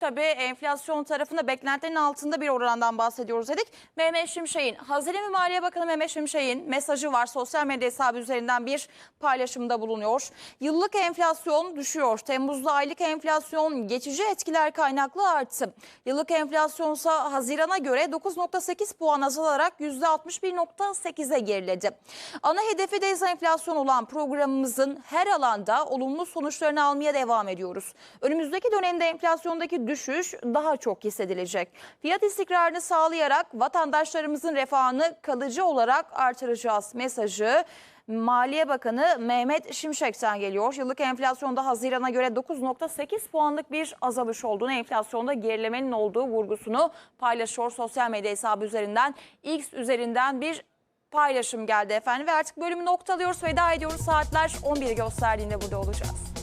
Tabii enflasyon tarafında beklentilerin altında bir orandan bahsediyoruz dedik. Mehmet Şimşek'in, Hazine ve Maliye Bakanı Mehmet Şimşek'in mesajı var. Sosyal medya hesabı üzerinden bir paylaşımda bulunuyor. Yıllık enflasyon düşüyor. Temmuz'da aylık enflasyon geçici etkiler kaynaklı arttı. Yıllık enflasyonsa Haziran'a göre 9.8 puan azalarak %61.8'e geriledi. Ana hedefi dezenflasyon olan programımızın her alanda olumlu sonuçlarını almaya devam ediyoruz. Önümüzdeki dönemde enflasyondaki düşüş daha çok hissedilecek. Fiyat istikrarını sağlayarak vatandaşlarımızın refahını kalıcı olarak artıracağız mesajı Maliye Bakanı Mehmet Şimşek'ten geliyor. Yıllık enflasyonda Haziran'a göre 9.8 puanlık bir azalış olduğunu, enflasyonda gerilemenin olduğu vurgusunu paylaşıyor sosyal medya hesabı üzerinden. X üzerinden bir paylaşım geldi efendim ve artık bölümü noktalıyoruz, veda ediyoruz. Saatler 11'i gösterdiğinde burada olacağız.